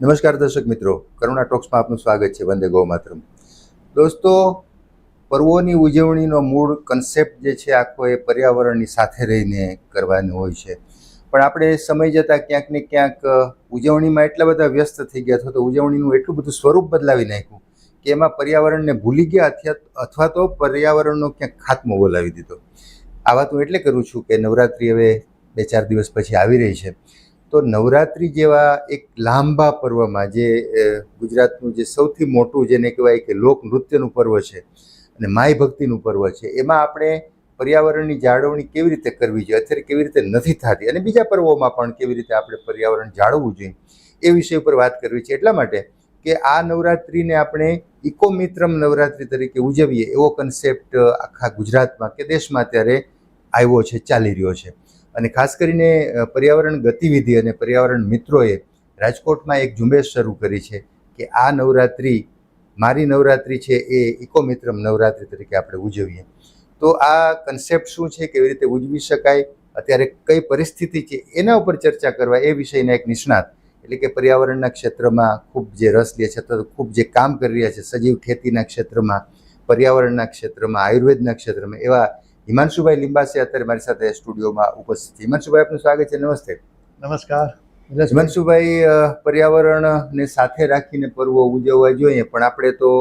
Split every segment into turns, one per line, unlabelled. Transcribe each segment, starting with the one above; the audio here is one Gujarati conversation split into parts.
નમસ્કાર દર્શક મિત્રો. કરુણા ટોક્સમાં આપનું સ્વાગત છે. વંદે ગૌ માતરમ દોસ્તો, પર્વોની ઉજવણીનો મૂળ કન્સેપ્ટ જે છે આખો એ પર્યાવરણની સાથે રહીને કરવાનો હોય છે. પણ આપણે સમય જતાં ક્યાંક ને ક્યાંક ઉજવણીમાં એટલા બધા વ્યસ્ત થઈ ગયા અથવા તો ઉજવણીનું એટલું બધું સ્વરૂપ બદલાવી નાખ્યું કે એમાં પર્યાવરણને ભૂલી ગયા અથવા તો પર્યાવરણનો ક્યાંક ખાત્મો બોલાવી દીધો. આ વાત હું એટલે કરું છું કે નવરાત્રિ હવે બે ચાર દિવસ પછી આવી રહી છે. તો નવરાત્રિ જેવા એક લાંબા પર્વમાં જે ગુજરાતનું જે સૌથી મોટું જેને કહેવાય કે લોક નૃત્યનું પર્વ છે અને માય ભક્તિનું પર્વ છે, એમાં આપણે પર્યાવરણની જાળવણી કેવી રીતે કરવી જોઈએ? અત્યારે કેવી રીતે નથી થતી? અને બીજા પર્વોમાં પણ કેવી રીતે આપણે પર્યાવરણ જાળવવું જોઈએ? એ વિષય ઉપર વાત કરવી છે. એટલા માટે કે આ નવરાત્રિને આપણે ઇકોમિત્રમ નવરાત્રિ તરીકે ઉજવીએ એવો કન્સેપ્ટ આખા ગુજરાતમાં કે દેશમાં અત્યારે આવ્યો છે, ચાલી રહ્યો છે. અને ખાસ કરીને પર્યાવરણ ગતિવિધિ અને પર્યાવરણ મિત્રોએ રાજકોટમાં એક ઝુંબેશ શરૂ કરી છે કે આ નવરાત્રિ, મારી નવરાત્રિ છે એ ઇકોમિત્રમ નવરાત્રિ તરીકે આપણે ઉજવીએ. તો આ કન્સેપ્ટ શું છે, કેવી રીતે ઉજવી શકાય, અત્યારે કઈ પરિસ્થિતિ છે, એના ઉપર ચર્ચા કરવા એ વિષયના એક નિષ્ણાત, એટલે કે પર્યાવરણના ક્ષેત્રમાં ખૂબ જે રસ લે છે, અથવા ખૂબ જે કામ કરી રહ્યા છે, સજીવ ખેતીના ક્ષેત્રમાં, પર્યાવરણના ક્ષેત્રમાં, આયુર્વેદના ક્ષેત્રમાં, એવા હિમાંશુભાઈ લિંબાસે અત્યારે મારી સાથે સ્ટુડિયોમાં ઉપસ્થિત છે. હિમાંશુભાઈ આપનું સ્વાગત છે. નમસ્તે.
નમસ્કાર.
હિમાંશુભાઈ પર્યાવરણને સાથે રાખીને પર્વો ઉજવવા જોઈએ પણ આપણે તો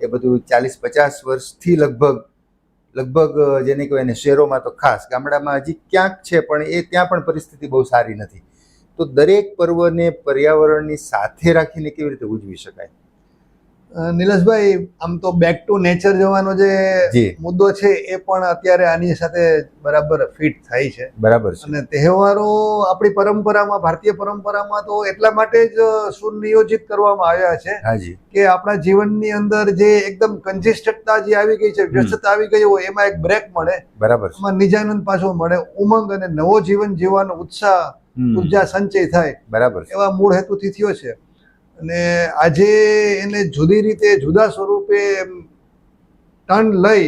એ બધું ચાલીસ પચાસ વર્ષથી લગભગ લગભગ જેને કહેવાય ને શહેરોમાં તો ખાસ ગામડામાં હજી ક્યાંક છે પણ એ ત્યાં પણ પરિસ્થિતિ બહુ સારી નથી. તો દરેક પર્વને પર્યાવરણની સાથે રાખીને કેવી રીતે ઉજવી શકાય?
નિલેશભાઈ આમ તો બેક ટુ નેચર જવાનો જે મુદ્દો છે એ પણ અત્યારે આની સાથે બરાબર ફિટ થાય છે.
બરાબર છે.
અને તહેવારો આપણી પરંપરામાં ભારતીય પરંપરામાં તો એટલા માટે જ સુનિયોજિત કરવામાં આવ્યા છે
હાજી
કે આપણા જીવનની અંદર જે એકદમ કન્સિસ્ટન્ટતા જે આવી ગઈ છે વ્યસ્તતા આવી ગઈ હોય એમાં એક બ્રેક મળે.
બરાબર
એમાં નિજાનંદ પાછો મળે. ઉમંગ અને નવો જીવન જીવવાનો ઉત્સાહ ઊર્જા સંચય થાય.
બરાબર
એવા મૂળ હેતુથી થયો છે. અને આજે એને જુદી રીતે જુદા સ્વરૂપે ટન લઈ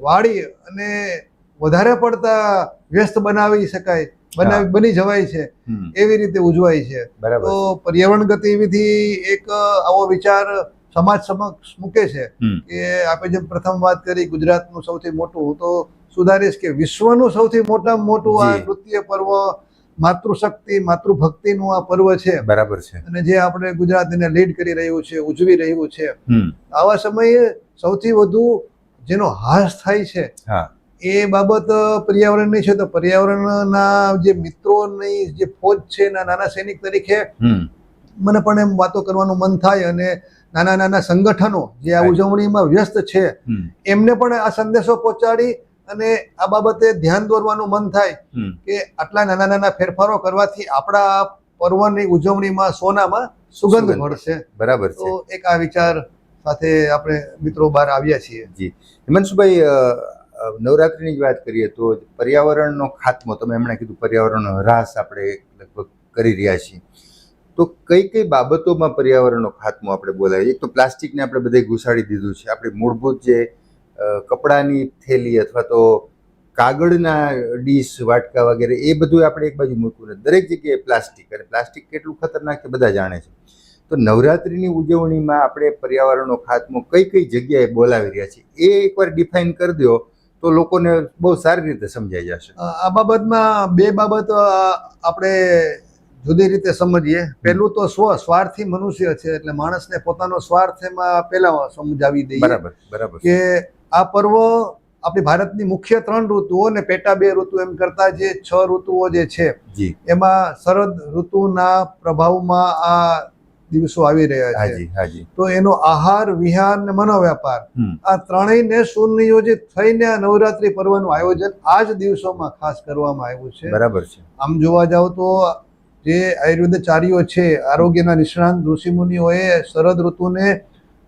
વાળી અને વધારે પડતા વ્યસ્ત બનાવી શકાય બનાવી બની જવાય છે એવી રીતે ઉજવાય છે. તો પર્યાવરણ ગતિવિધિ એક આવો વિચાર સમાજ સમક્ષ મૂકે છે કે આપણે જેમ પ્રથમ વાત કરી ગુજરાતનું સૌથી મોટું હું તો સુધારીશ કે વિશ્વનું સૌથી મોટામાં મોટું આ નૃત્ય પર્વ માતૃશક્તિ માતૃભક્તિનું આ પર્વ છે.
બરાબર છે.
અને જે આપણે ગુજરાતીને લીડ કરી રહ્યું છે ઉજવી રહ્યું છે. આવા સમયે સૌથી વધુ જેનો હાસ થાય છે એ બાબત પર્યાવરણની છે. તો પર્યાવરણના જે મિત્રોની જે ફોજ છે એના નાના સૈનિક તરીકે મને પણ એમ વાતો કરવાનું મન થાય અને નાના નાના સંગઠનો જે આ ઉજવણીમાં વ્યસ્ત છે એમને પણ આ સંદેશો પહોંચાડી અને આ બાબતે ધ્યાન દોરવાનું મન થાય કે આટલા નાના નાના ફેરફારો કરવાથી આપણા પર્વની ઉજવણીમાં સોનામાં સુગંધ. મળશે.
બરાબર
તો એક આ વિચાર સાથે આપણે મિત્રો બહાર આવ્યા છીએ.
જી. હિમાંશુભાઈ નવરાત્રિની જ વાત કરીએ તો પર્યાવરણનો ખાત્મો તમે એમણે કીધું પર્યાવરણનો હ્રાસ આપણે લગભગ કરી રહ્યા છીએ. તો કઈ કઈ બાબતોમાં પર્યાવરણનો ખાત્મો આપણે બોલાવીએ? એક તો પ્લાસ્ટિકને આપણે બધે ઘુસાડી દીધું છે. આપણી મૂળભૂત જે કપડાની થેલી અથવા તો કાગળના ડીશ વાટકા વગેરે એ બધું આપણે એક બાજુ મૂકવું નથી દરેક જગ્યાએ પ્લાસ્ટિક અને પ્લાસ્ટિક કેટલું ખતરનાક છે બધા જાણે છે. તો નવરાત્રિની ઉજવણીમાં આપણે પર્યાવરણનો ખાત્મો કઈ કઈ જગ્યાએ બોલાવી રહ્યા છીએ એ એકવાર ડિફાઇન કરી દો તો લોકોને બહુ સારી રીતે સમજાઈ જશે.
આ બાબતમાં બે બાબત આપણે જુદી રીતે સમજીએ. પહેલું તો સ્વ સ્વાર્થી મનુષ્ય છે એટલે માણસને પોતાનો સ્વાર્થ એમાં પહેલા સમજાવી દઈએ.
બરાબર બરાબર.
કે આ પર્વ આપણી ભારતની મુખ્ય ત્રણ ઋતુઓ ને પેટા બે ઋતુ એમ કરતા જે છ ઋતુઓ જે છે એમાં શરદ ઋતુના પ્રભાવમાં આ દિવસો આવી રહ્યા છે. તો એનો આહાર વિહાર ને મનોવ્યાપાર આ ત્રણેયને સુનિયોજિત થઈને આ નવરાત્રી પર્વનું આયોજન આ જ દિવસોમાં ખાસ કરવામાં આવ્યું છે.
બરાબર છે.
આમ જોવા જાવ તો જે આયુર્વેદાચાર્યો છે આરોગ્યના નિષ્ણાંત ઋષિમુનિઓએ શરદ ઋતુને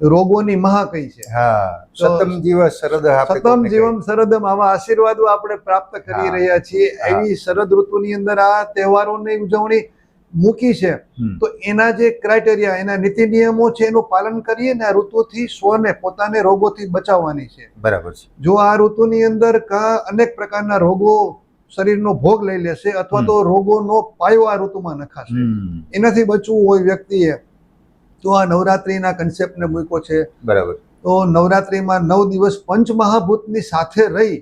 રોગોની મહા કહી છે.
હા સતમ જીવ શરદ
સતમ જીવમ શરદમ આવા આશીર્વાદો આપણે પ્રાપ્ત કરી રહ્યા છીએ. એવી શરદ ઋતુની અંદર આ તહેવારોની ઉજવણી મૂકી છે. તો એના જે ક્રાઇટેરિયા એના નીતિ નિયમો છે એનું પાલન કરીએ ને આ ઋતુથી સ્વને પોતાને રોગોથી બચાવવાની છે.
બરાબર છે.
જો આ ઋતુની અંદર કા અનેક પ્રકારના રોગો શરીરનો ભોગ લઈ લેશે અથવા તો રોગોનો પાયો આ ઋતુમાં નખાશે. એનાથી બચવું હોય વ્યક્તિએ તો આ નવરાત્રિના કન્સેપ્ટને મૂક્યો છે.
બરાબર.
તો નવરાત્રિમાં નવ દિવસ પંચમહાભૂતની સાથે રહી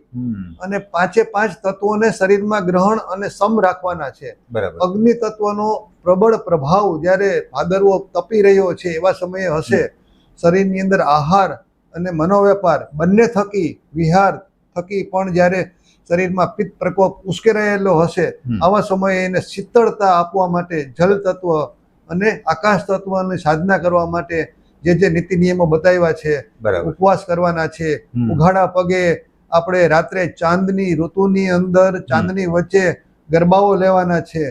અને પાંચે પાંચ તત્વોને શરીરમાં ગ્રહણ અને સમ રાખવાના છે. અગ્નિ તત્વનો પ્રબળ પ્રભાવ જ્યારે ભાદરવો તપી રહ્યો છે એવા સમયે હશે શરીરની અંદર આહાર અને મનોવેપાર બંને થકી વિહાર થકી પણ જ્યારે શરીરમાં પિત્ત પ્રકોપ ઉશ્કેરાયેલો હશે આવા સમયે એને શીતળતા આપવા માટે જલ તત્વ અને આકાશ તત્વની સાધના કરવા માટે જે જે નીતિ નિયમો બતાવ્યા છે ઉપવાસ કરવાના છે. ઉઘાડા પગે આપણે રાત્રે ચાંદની ઋતુની અંદર ચાંદની વચ્ચે ગરબાઓ લેવાના છે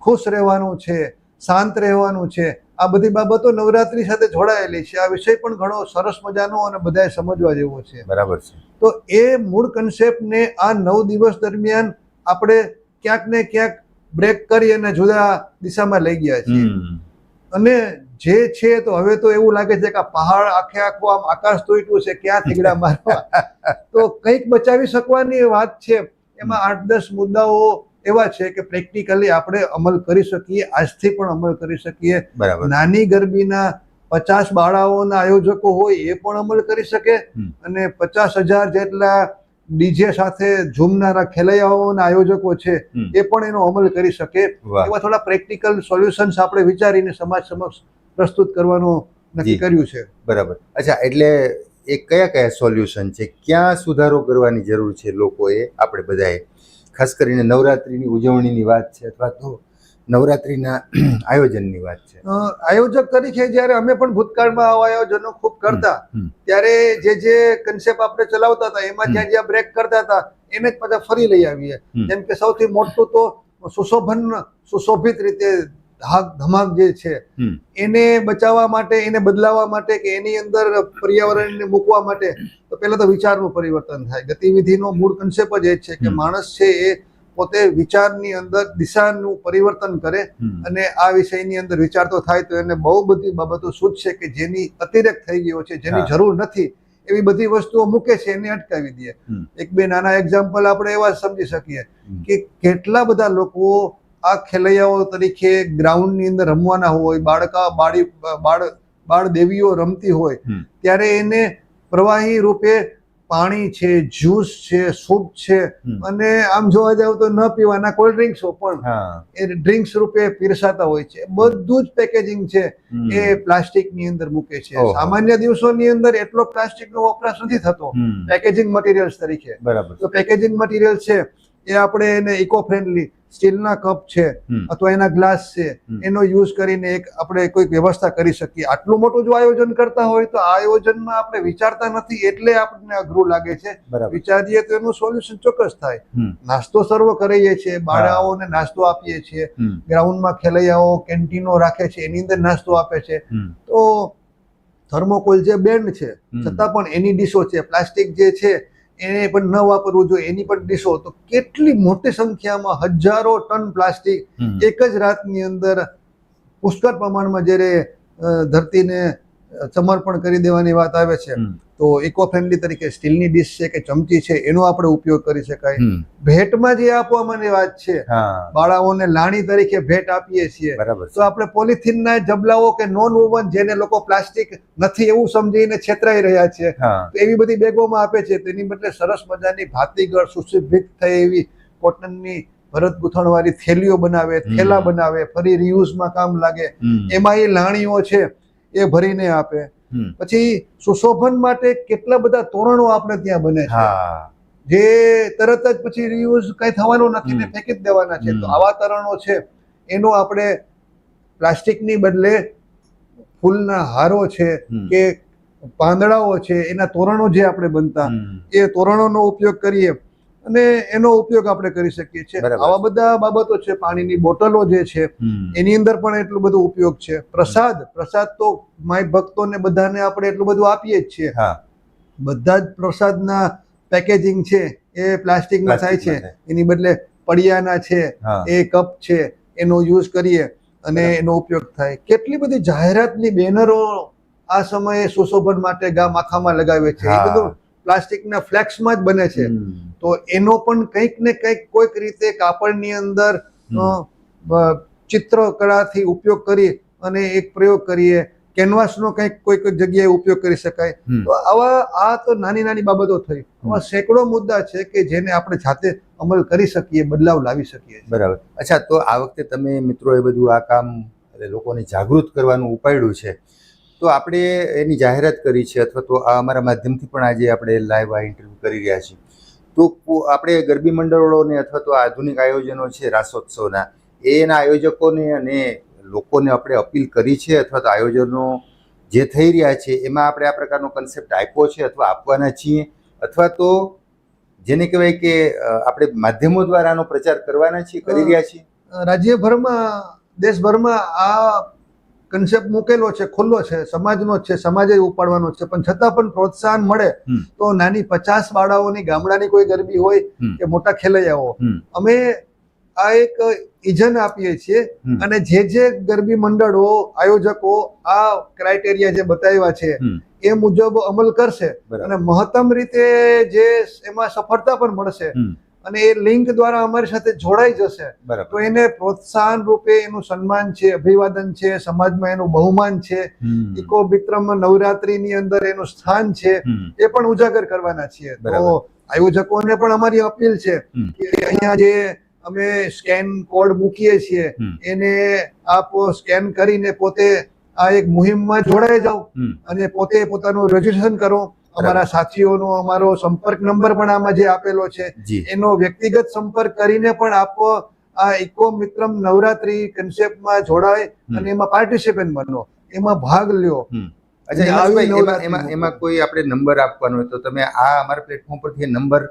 ખુશ રહેવાનું છે શાંત રહેવાનું છે. આ બધી બાબતો નવરાત્રી સાથે જોડાયેલી છે. આ વિષય પણ ઘણો સરસ મજાનો અને બધાએ સમજવા જેવો છે.
બરાબર છે.
તો એ મૂળ કન્સેપ્ટને આ નવ દિવસ દરમિયાન આપણે ક્યાંક ને ક્યાંક બ્રેક કરી અને જુદા દિશામાં લઈ ગયા છીએ. અને જે છે તો હવે તો એવું લાગે છે કે આ પહાડ આખે આખું આમ આકાશ તૂટ્યું છે ક્યાં થીગડા મારવા? તો કંઈક બચાવી શકવાની વાત છે. એમાં આઠ દસ મુદ્દાઓ એવા છે કે પ્રેક્ટિકલી આપણે અમલ કરી શકીએ આજથી પણ અમલ કરી શકીએ. નાની ગરબીના પચાસ બાળાઓના આયોજકો હોય એ પણ અમલ કરી શકે અને પચાસ હજાર જેટલા ડીજે સાથે ઝૂમનારા ખેલૈયાઓના આયોજકો છે એ પણ એનો અમલ કરી શકે. એવા થોડા પ્રેક્ટિકલ સોલ્યુશન્સ આપણે વિચારીને સમાજ સમક્ષ પ્રસ્તુત કરવાનું નક્કી કર્યું છે.
બરાબર. અચ્છા એટલે એ કયા કયા સોલ્યુશન છે? ક્યાં સુધારો કરવાની જરૂર છે લોકોએ? આપણે બધાએ. ખાસ કરીને નવરાત્રિની ઉજવણીની વાત છે અથવા તો નવરાત્રિના આયોજનની વાત છે.
આયોજક તરીકે જ્યારે અમે પણ ભૂતકાળમાં આવા આયોજનો ખૂબ કરતા ત્યારે જે જે કન્સેપ્ટ આપણે ચલાવતા હતા એમાં જ્યાં જ્યાં બ્રેક કરતા હતા એને જ પાછા ફરી લઈ આવીએ. જેમ કે સૌથી મોટું તો સુશોભન સુશોભિત રીતે ધાક ધમાક જે છે એને બચાવવા માટે એને બદલાવવા માટે કે એની અંદર પર્યાવરણને મૂકવા માટે તો પહેલા તો વિચારનું પરિવર્તન થાય. ગતિવિધિનો મૂળ કન્સેપ્ટ જ એ છે કે માણસ છે એ પોતે વિચારની અંદર દિશાનું પરિવર્તન કરે અને આ વિષયની અંદર વિચારતો થાય તો એને બહુ બધી બાબતો સૂચશે કે જેની અતિરેક થઈ ગયો છે જેની જરૂર નથી એવી બધી વસ્તુઓ મૂકે છે એને અટકાવી દે. એક બે નાના એક્ઝામ્પલ આપણે એવા સમજી શકીએ કે કેટલા બધા લોકો આ ખેલૈયાઓ તરીકે ગ્રાઉન્ડની અંદર રમવાના હોય બાળકા બાળી બાળ બાળ દેવીઓ રમતી હોય ત્યારે એને પ્રવાહી રૂપે પાણી છે જ્યુસ છે સૂપ છે અને આમ જોવા જાવ તો ન પીવાના કોલ્ડ ડ્રિંક્સો પણ એ ડ્રિંક્સ રૂપે પીરસાતા હોય છે. બધું જ પેકેજિંગ છે
એ
એ પ્લાસ્ટિકની અંદર મૂકે છે.
સામાન્ય
સામાન્ય દિવસોની અંદર એટલો પ્લાસ્ટિકનો વપરાશ નથી થતો પેકેજિંગ મટીરિયલ્સ તરીકે.
બરાબર.
તો પેકેજિંગ મટીરિયલ છે એ આપણે એને ઇકો ફ્રેન્ડલી સ્ટીલના કપ છે અથવા એના ગ્લાસ છે એનો યુઝ કરીને એક આપણે કોઈક વ્યવસ્થા કરી શકીએ. આટલું મોટું જો આયોજન કરતા હોય તો આયોજનમાં આપણે વિચારતા નથી એટલે આપણને અઘરું લાગે છે. વિચારીએ તો એનું સોલ્યુશન ચોક્કસ થાય. નાસ્તો સર્વ કરીએ છીએ બાળાઓને નાસ્તો આપીએ છીએ. ગ્રાઉન્ડમાં ખેલૈયાઓ કેન્ટીનો રાખે છે એની અંદર નાસ્તો આપે છે. તો થર્મોકોલ જે બેન્ડ છે છતાં પણ એની ડીશો છે પ્લાસ્ટિક જે છે એને પણ ન વાપરવું જોઈએ એની પણ ડીશો. તો કેટલી મોટી સંખ્યામાં હજારો ટન પ્લાસ્ટિક એક જ રાતની અંદર પુષ્કળ પ્રમાણમાં જ્યારે ધરતીને સમર્પણ કરી દેવાની વાત આવે છે તો ઇકો ફ્રેન્ડલી તરીકે સ્ટીલની ડીશ છે કે ચમચી છે એનો આપણે ઉપયોગ કરી શકાય. ભેટમાં જે આપવાની વાત છે બાળાઓને લાણી તરીકે ભેટ આપીએ છીએ. તો આપણે પોલિથીનના જબલાઓ કે નોન વોવન જેને લોકો પ્લાસ્ટિક નથી એવું સમજીને છેતરાઈ રહ્યા છે તો એવી બધી બેગોમાં આપે છે તેની બદલે સરસ મજાની ભાતીગળ સુશોભિત થઈ એવી કોટનની ભરત ગૂંથણવાળી થેલીઓ બનાવે થેલા બનાવે ફરી રિયુઝમાં કામ લાગે. એમાં એ લાણીઓ છે એ ભરીને આપે. પછી સુશોભન માટે કેટલા બધા તોરણો આપણે ત્યાં બને છે. જે તરત જ પછી રિયુઝ કઈ થવાનું નથી ને. ફેંકી જ દેવાના છે. તો આવા તરણો છે. એનો આપણે પ્લાસ્ટિકની બદલે ફૂલના હારો છે કે પાંદડાઓ છે એના તોરણો જે આપણે બનતા એ તોરણોનો ઉપયોગ કરીએ. અને એનો ઉપયોગ આપણે કરી શકીએ છીએ. આવા બધા બાબતો છે પાણીની બોટલો જે છે એની અંદર પણ એટલું બધું ઉપયોગ છે. પ્રસાદ પ્રસાદ તો માય ભક્તોને બધાને આપણે એટલું બધું આપીએ જ છીએ. બધા જ પ્રસાદના પેકેજિંગ છે એ પ્લાસ્ટિકમાં થાય છે. એની બદલે પડિયાના છે એ કપ છે એનો યુઝ કરીએ અને એનો ઉપયોગ થાય. કેટલી બધી જાહેરાતની બેનરો આ સમયે સુશોભન માટે ગામ આખામાં લગાવે છે. એ. બધું પ્લાસ્ટિકના ફ્લેક્સમાં જ બને છે. તો એનો પણ કંઈક ને કંઈક કોઈક રીતે કાપડની અંદર ચિત્રકળાથી ઉપયોગ કરી અને એક પ્રયોગ કરીએ. કેનવાસનો કંઈક કોઈ કોઈ જગ્યાએ ઉપયોગ કરી શકાય. તો આવા આ તો નાની નાની બાબતો થઈ. આવા સેંકડો મુદ્દા છે કે જેને આપણે જાતે અમલ કરી શકીએ બદલાવ લાવી શકીએ
બરાબર. અચ્છા તો આ વખતે તમે મિત્રો એ બધું આ કામ એટલે લોકોને જાગૃત કરવાનું ઉપાડ્યું છે. તો આપણે એની જાહેરાત કરી છે અથવા તો આ અમારા માધ્યમથી પણ આજે આપણે લાઈવ આ ઇન્ટરવ્યૂ કરી રહ્યા છીએ. તો આપણે ગરબી મંડળોને અથવા તો આધુનિક આયોજનો છે રાસોત્સવના એના આયોજકોને અને લોકોને આપણે અપીલ કરી છે અથવા તો આયોજનો જે થઈ રહ્યા છે એમાં આપણે આ પ્રકારનો કન્સેપ્ટ આપ્યો છે અથવા આપવાના છીએ અથવા તો જેને કહેવાય કે આપણે માધ્યમો દ્વારા આનો પ્રચાર કરવાના છીએ કરી રહ્યા છીએ.
રાજ્યભરમાં દેશભરમાં આ કન્સેપ્ટ મૂકેલો છે ખુલ્લો છે સમાજનો છે સમાજે ઉપાડવાનો છે. પણ છતાં પણ પ્રોત્સાહન મળે તો નાની પચાસ બાળાઓની ગામડાની કોઈ ગરબી હોય કે મોટા ખેલૈયાઓ અમે આ એક ઇજન આપીએ છીએ અને જે જે ગરબી મંડળો આયોજકો આ ક્રાઇટેરિયા જે બતાવ્યા છે એ મુજબ અમલ કરશે અને મહત્તમ રીતે જે એમાં સફળતા પણ મળશે. અને એ લિંક દ્વારા અમારી સાથે જોડાઈ જશે તો એને પ્રોત્સાહન રૂપે એનું સન્માન છે અભિવાદન છે સમાજમાં એનું બહુમાન છે. ઇકો વિક્રમ નવરાત્રીની અંદર એનું સ્થાન છે એ પણ ઉજાગર કરવાના છીએ તો. આયોજકોને પણ અમારી અપીલ છે. કે અહીંયા જે અમે સ્કેન કોડ મૂકીએ છીએ એને આપ સ્કેન કરીને પોતે આ એક મુહિમમાં જોડાઈ જાઓ અને પોતે પોતાનું રજીસ્ટ્રેશન કરો અમારા સાથીઓનો અમારો સંપર્ક નંબર પણ આમાં જે આપેલો છે એનો વ્યક્તિગત સંપર્ક કરીને પણ આપ આ ઇકો મિત્રમ નવરાત્રી કન્સેપ્ટમાં જોડાય અને એમાં પાર્ટિસિપન્ટ બનો. એમાં ભાગ લ્યો.
એમાં કોઈ આપણે નંબર આપવાનો હોય તો તમે આ અમારા પ્લેટફોર્મ પરથી નંબર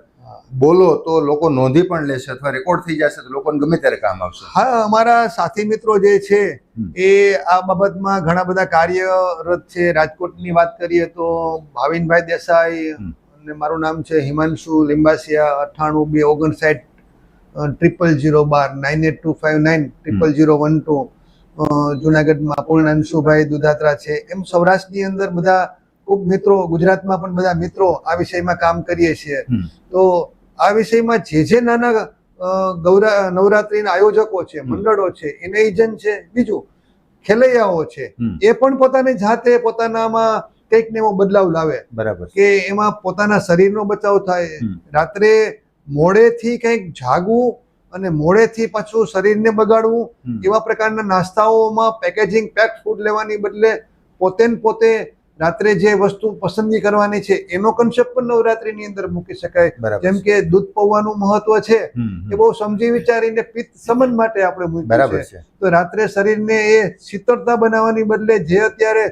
બોલો તો લોકો નોંધી પણ લેશે અથવા રેકોર્ડ થઈ જશે તો લોકોને ગમે ત્યારે કામ આવશે.
હા અમારા સાથી મિત્રો જે છે એ આ બાબતમાં ઘણા બધા કાર્યરત છે. રાજકોટની વાત કરીએ તો ભાવિનભાઈ દેસાઈ અને મારું નામ છે હિમાંશુ લિંબાસિયા અઠ્ઠાણું બે ઓગણસાઠ ટ્રિપલ ઝીરો બાર nine eight two five nine triple zero one two જુનાગઢમાં પૂર્ણાંશુભાઈ દુધાત્રા છે. એમ સૌરાષ્ટ્રની અંદર બધા ખૂબ મિત્રો ગુજરાતમાં પણ બધા મિત્રો આ વિષયમાં કામ કરીએ છીએ. તો આ વિષયમાં જે જે નાના ગૌરા નવરાત્રીના આયોજકો છે મંડળો છે એને એજન્ટ છે બીજું ખેલૈયાઓ છે એ પણ પોતાની જાતે પોતાનામાં કંઈક ને એવો બદલાવ લાવે.
બરાબર.
કે એમાં પોતાના શરીરનો બચાવ થાય. રાત્રે મોડેથી કંઈક જાગવું અને મોડેથી પાછું શરીરને બગાડવું એવા પ્રકારના નાસ્તાઓમાં પેકેજિંગ પેક ફૂડ લેવાની બદલે પોતે પોતે રાત્રે જે વસ્તુ પસંદગી કરવાની છે એનો કન્સેપ્ટ પણ નવરાત્રીની અંદર મૂકી શકાય. જેમ કે દૂધ પૌવાનું મહત્વ છે. એ બહુ સમજી વિચારીને પિત્ત સમન માટે આપણે મૂક્યું છે. તો રાત્રે શરીરને એ શીતળતા બનાવવાની બદલે જે અત્યારે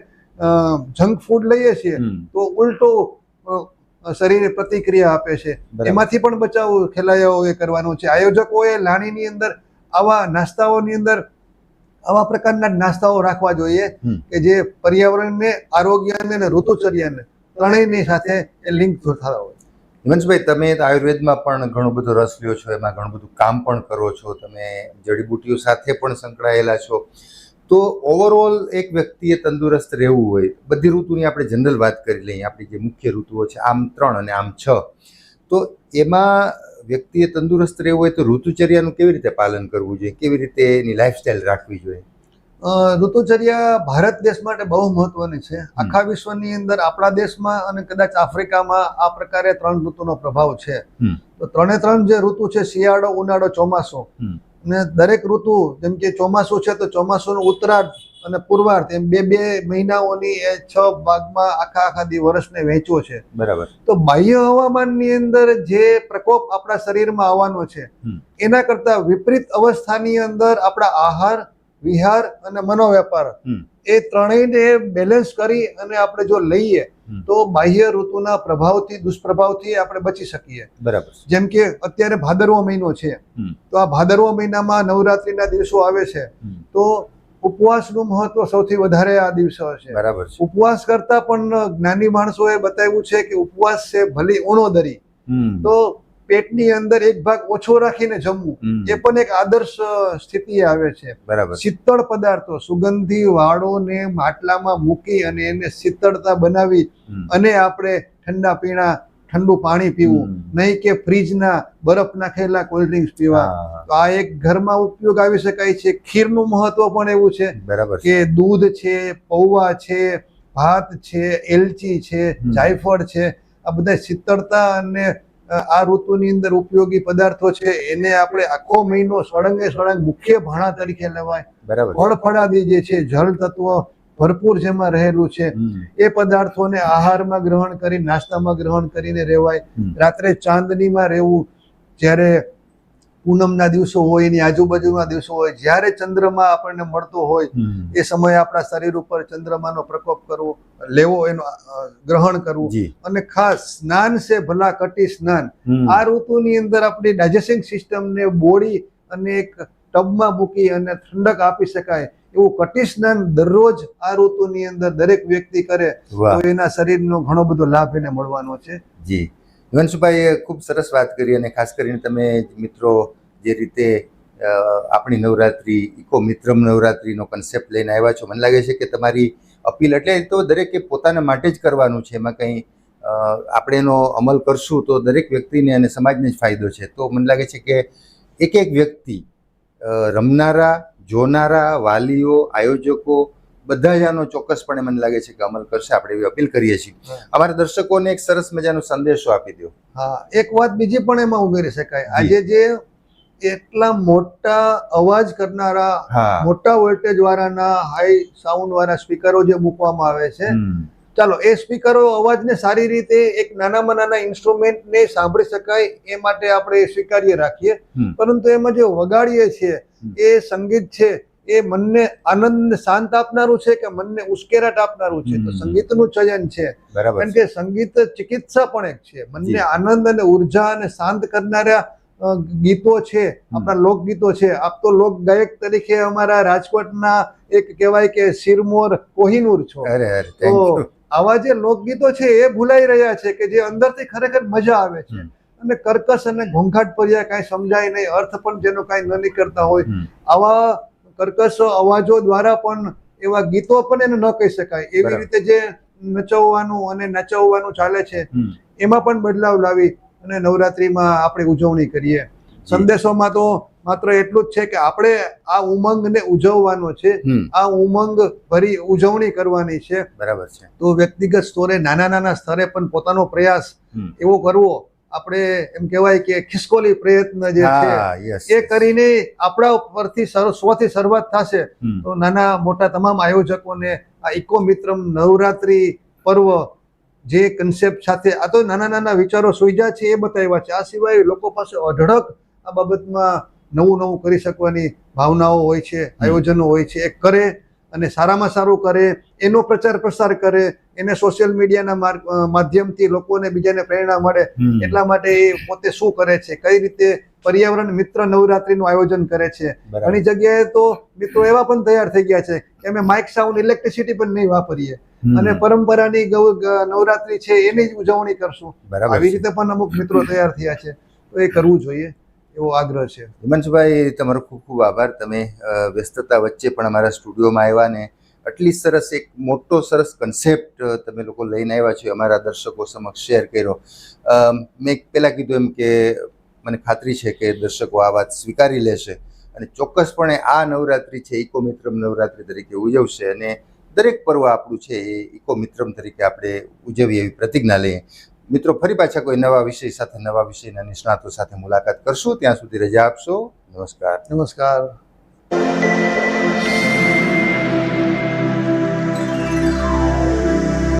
જંક ફૂડ લઈએ છીએ તો ઉલટો શરીરે પ્રતિક્રિયા આપે છે. એમાંથી પણ બચાવ ખેલાયાઓએ કરવાનો છે. આયોજકોએ લાણીની અંદર આવા નાસ્તાઓની અંદર આવા પ્રકારના નાસ્તાઓ રાખવા જોઈએ કે જે પર્યાવરણને આરોગ્યને અને ઋતુચર્યાને ત્રણેયની સાથે એ લિંક થતા હોય.
હિમાંશુભાઈ તમે તો આયુર્વેદમાં પણ ઘણો બધો રસ લ્યો છો એમાં ઘણું બધું કામ પણ કરો છો તમે જડીબુટીઓ સાથે પણ સંકળાયેલા છો. તો ઓવરઓલ એક વ્યક્તિએ તંદુરસ્ત રહેવું હોય બધી ઋતુની આપણે જનરલ વાત કરી લઈએ આપણી જે મુખ્ય ઋતુઓ છે આમ ત્રણ અને આમ છ. તો એમાં વ્યક્તિએ તંદુરસ્ત રહેવું હોય તો ઋતુચર્યાનું કેવી રીતે પાલન કરવું જોઈએ? કેવી રીતે એની લાઈફસ્ટાઈલ રાખવી જોઈએ?
ઋતુચર્યા ભારત દેશ માટે બહુ મહત્વની છે. આખા વિશ્વની અંદર આપણા દેશમાં અને કદાચ આફ્રિકામાં આ પ્રકારે ત્રણ ઋતુનો પ્રભાવ છે. તો ત્રણે ત્રણ જે ઋતુ છે શિયાળો ઉનાળો ચોમાસું. અને દરેક ઋતુ જેમ કે ચોમાસું છે તો ચોમાસુનો ઉત્તરાર્ધ અને પૂર્વાર્થ એમ બે બે મહિનાઓની એ છ ભાગમાં આખા આખા દી વર્ષને વહેંચ્યો છે.
બરાબર.
તો બાહ્ય હવામાનની અંદર જે પ્રકોપ આપણા શરીરમાં આવવાનો છે એના કરતા વિપરીત અવસ્થાની અંદર આપણા આહાર વિહાર અને મનોવ્યાપાર
હમ.
એ ત્રણેયને બેલેન્સ કરી અને આપણે જો લઈએ તો બાહ્ય ઋતુના પ્રભાવથી દુષ્પ્રભાવથી આપણે બચી શકીએ.
બરાબર.
જેમ કે અત્યારે ભાદરવો મહિનો છે તો આ ભાદરવો મહિનામાં નવરાત્રીના દિવસો આવે છે તો ઉપવાસનું મહત્વ સૌથી વધારે આ દિવસો છે.
બરાબર છે.
ઉપવાસ કરતા પણ જ્ઞાની માણસોએ બતાવ્યું છે કે ઉપવાસ છે ભલી ઉણોદરી. તો પેટની અંદર એક ભાગ ઓછો રાખીને જમવું એ પણ એક આદર્શ સ્થિતિ આવે છે.
બરાબર.
શીતળ પદાર્થો સુગંધી વાળોને માટલામાં મૂકી અને એને શીતળતા બનાવી અને આપણે ઠંડા પીણા ઠંડુ પાણી પીવું. નહીં કે ફ્રીજના બરફ નાખેલા કોલ્ડ ડ્રિંક્સ પીવા. તો આ એક ઘરમાં ઉપયોગ આવી શકાય છે. ખીરનું મહત્વ પણ એવું છે
બરાબર
કે દૂધ છે પૌવા છે ભાત છે એલચી છે જાયફળ છે. આ બધા શીતળતા અને આ ઋતુની અંદર ઉપયોગી પદાર્થો છે. એને આપણે આખો મહિનો સળંગે સળંગ મુખ્ય ભાણા તરીકે લેવાય.
બરાબર છે.
જે છે જળ તત્વ ભરપૂર જેમાં રહેલું છે. એ પદાર્થોને આહારમાં ગ્રહણ કરી નાસ્તામાં ગ્રહણ કરીને રહેવાય. રાત્રે ચાંદનીમાં રહેવું જ્યારે પૂનમના દિવસો હોય એની આજુબાજુના દિવસો હોય જ્યારે ચંદ્રમા આપણને મળતો હોય એ સમયે આપણા શરીર ઉપર ચંદ્રમાનો પ્રકોપ કરવો લેવો એનો ગ્રહણ કરવું. અને ખાસ સ્નાન છે ભલા કટી સ્નાન. આ ઋતુની અંદર આપણી ડાયજેસ્ટિંગ સિસ્ટમને બોડી અને એક ટબમાં મૂકી અને ઠંડક આપી શકાય. એવું કટી સ્નાન દરરોજ આ ઋતુની અંદર દરેક વ્યક્તિ કરે તો એના શરીરનો ઘણો બધો લાભ એને મળવાનો છે.
જી. હિમાંશુભાઈએ ખૂબ સરસ વાત કરી અને ખાસ કરીને તમે મિત્રો જે રીતે આપણી નવરાત્રી ઇકો મિત્રમ નવરાત્રીનો કન્સેપ્ટ લઈને આવ્યા છો મને લાગે છે કે તમારી અપીલ એટલે તો દરેકે પોતાના માટે જ કરવાનું છે એમાં કંઈ આપણે એનો અમલ કરશું તો દરેક વ્યક્તિને અને સમાજને જ ફાયદો છે. તો મને લાગે છે કે એક એક વ્યક્તિ રમનારા જોનારા વાલીઓ આયોજકો બધા જ આનો ચોક્કસપણે મને લાગે છે કે અમલ કરશે. આપણે એવી અપીલ કરીએ છીએ. અમારા દર્શકોને એક સરસ મજાનો સંદેશો આપી દો
હા એક વાત બીજી પણ એમાં ઉમેરી શકાય. આજે જે એટલા મોટા અવાજ કરનારા મોટા વોલ્ટેજ વાળાના હાઈ સાઉન્ડ વાળા સ્પીકરો જે મૂકવામાં આવે છે. ચાલો એ સ્પીકરો અવાજને સારી રીતે એક નાનામાં નાના ઇન્સ્ટ્રુમેન્ટને સાંભળી શકાય એ માટે આપણે સ્વીકાર્ય રાખીએ. પરંતુ એમાં જે વગાડીએ છીએ એ સંગીત છે એ મનને આનંદ શાંત આપનારું છે કે મનને ઉશ્કેરાટ આપનારું છે? તો સંગીતનું ચયન છે. કારણ કે સંગીત ચિકિત્સા પણ એક છે. મનને આનંદ અને ઊર્જા અને શાંત કરનારા ગીતો છે આપણા લોકગીતો છે. આપ તો લોક ગાયક તરીકે અમારા રાજકોટના એક કહેવાય કે શિરમોર કોહિનૂર છો.
અરે અરે થેન્ક યુ
આવા જે લોકગીતો છે એ ભૂલાઈ રહ્યા છે કે જે અંદરથી ખરેખર મજા આવે છે. અને કર્કશ અને ઘોંઘાટ પર્યા કાંઈ સમજાય નહીં અર્થ પણ જેનો કાંઈ ન નીકળતા હોય. આવા કર્કશ અવાજો દ્વારા પણ એવા ગીતો પણ એને ન કહી શકાય. એવી રીતે જે નચવવાનું અને નચવવાનું ચાલે છે એમાં પણ બદલાવ લાવી અને નવરાત્રિમાં આપણે ઉજવણી કરીએ. સંદેશોમાં તો માત્ર એટલું જ છે કે આપણે આ ઉમંગને ઉજવવાનો છે. આ ઉમંગ ભરી ઉજવણી કરવાની છે.
બરાબર છે.
તો વ્યક્તિગત સ્તરે નાના નાના સ્તરે પણ પોતાનો પ્રયાસ એવો કરવો આપણે એમ કહેવાય કે ખિસકોલી પ્રયત્ન જે છે એ કરીને આપણા પરથી સ્વથી શરૂઆત થશે. તો નાના મોટા તમામ આયોજકોને આ ઇકો મિત્રમ નવરાત્રી પર્વ જે કન્સેપ્ટ સાથે આ તો નાના નાના વિચારો સુઈજા છે એ બતાવ્યા છે. આ સિવાય લોકો પાસે અઢળક આ બાબતમાં નવું નવું કરી શકવાની ભાવનાઓ હોય છે આયોજનો હોય છે એ કરે અને સારામાં સારું કરે એનો પ્રચાર પ્રસાર કરે એને સોશિયલ મીડિયાના માધ્યમથી લોકોને બીજાને પ્રેરણા મળે એટલા માટે એ પોતે શું કરે છે કઈ રીતે પર્યાવરણ મિત્ર નવરાત્રીનું આયોજન કરે છે. ઘણી જગ્યાએ તો મિત્રો એવા પણ તૈયાર થઈ ગયા છે કે અમે માઇક સાઉન્ડ ઇલેક્ટ્રિસિટી પણ નહીં વાપરીએ. અને પરંપરાની નવરાત્રી છે એની જ ઉજવણી કરશું. આવી રીતે પણ અમુક મિત્રો તૈયાર થયા છે તો એ કરવું જોઈએ. એવો આગ્રહ છે?
હિમાંશુભાઈ, તમારો ખૂબ ખૂબ આભાર. તમે વ્યસ્તતા વચ્ચે પણ અમારા સ્ટુડિયોમાં આવ્યા ને આટલી સરસ એક મોટો સરસ કન્સેપ્ટ તમે લોકો લઈને આવ્યા છો, અમારા દર્શકો સમક્ષ શેર કર્યો. મેં પહેલાં કીધું એમ કે મને ખાતરી છે કે દર્શકો આ વાત સ્વીકારી લેશે અને ચોક્કસપણે આ નવરાત્રિ છે ઇકો મિત્રમ નવરાત્રિ તરીકે ઉજવશે અને દરેક પર્વ આપણું છે એ ઇકો મિત્રમ તરીકે આપણે ઉજવીએ એવી પ્રતિજ્ઞા લઈએ. મિત્રો, ફરી પાછા કોઈ નવા વિષય સાથે, નવા વિષયના નિષ્ણાતો સાથે મુલાકાત કરશું. ત્યાં સુધી રજા આપશો. નમસ્કાર.
નમસ્કાર.